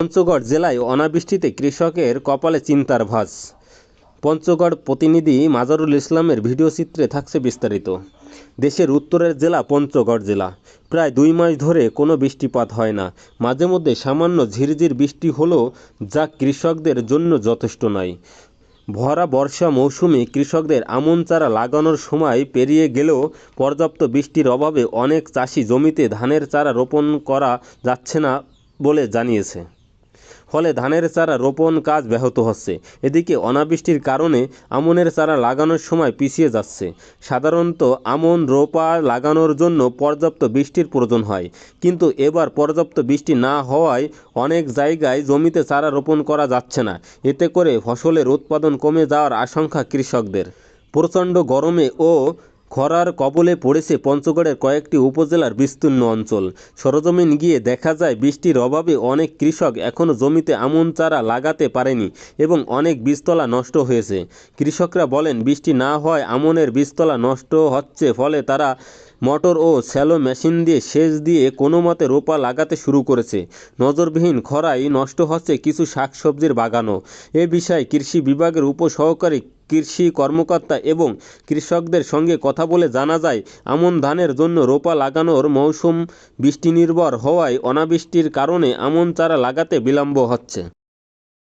পঞ্চগড় জেলায় অনাবৃষ্টিতে কৃষকের কপালে চিন্তার ভাঁজ। পঞ্চগড় প্রতিনিধি মাজারুল ইসলামের ভিডিওচিত্রে থাকছে বিস্তারিত। দেশের উত্তরের জেলা পঞ্চগড় জেলা। প্রায় দুই মাস ধরে কোনো বৃষ্টিপাত হয় না। মাঝে মধ্যে সামান্য ঝিরঝির বৃষ্টি হলেও যা কৃষকদের জন্য যথেষ্ট নয়। ভরা বর্ষা মৌসুমে কৃষকদের আমন চারা লাগানোর সময় পেরিয়ে গেলেও পর্যাপ্ত বৃষ্টির অভাবে অনেক চাষি জমিতে ধানের চারা রোপণ করা যাচ্ছে না বলে জানিয়েছে। ফলে ধানের চারা রোপণ কাজ ব্যাহত হচ্ছে। এদিকে অনাবৃষ্টির কারণে আমনের চারা লাগানোর সময় পিছিয়ে যাচ্ছে। সাধারণত আমন, রোপা লাগানোর জন্য পর্যাপ্ত বৃষ্টির প্রয়োজন হয়। কিন্তু এবার পর্যাপ্ত বৃষ্টি না হওয়ায় অনেক জায়গায় জমিতে চারা রোপণ করা যাচ্ছে না। এতে করে ফসলের উৎপাদন কমে যাওয়ার আশঙ্কা কৃষকদের। প্রচণ্ড গরমে ও খরার কবলে পড়েছে পঞ্চগড়ের কয়েকটি উপজেলার বিস্তীর্ণ অঞ্চল। সরজমিন গিয়ে দেখা যায় বৃষ্টির অভাবে অনেক কৃষক এখনও জমিতে আমন চারা লাগাতে পারেনি এবং অনেক বীজতলা নষ্ট হয়েছে। কৃষকরা বলেন, বৃষ্টি না হওয়ায় আমনের বীজতলা নষ্ট হচ্ছে ফলে তারা মোটর ও শ্যালো মেশিন দিয়ে সেচ দিয়ে কোনো মতে রোপা লাগাতে শুরু করেছে। নজরবিহীন খরায় নষ্ট হচ্ছে কিছু শাকসবজির বাগানও। এ বিষয়ে কৃষি বিভাগের উপসহকারী কৃষি কর্মকর্তা এবং কৃষকদের সঙ্গে কথা বলে জানা যায়, আমন ধানের জন্য রোপা লাগানোর মৌসুম বৃষ্টিনির্ভর হওয়ায় অনাবৃষ্টির কারণে আমন চারা লাগাতে বিলম্ব হচ্ছে।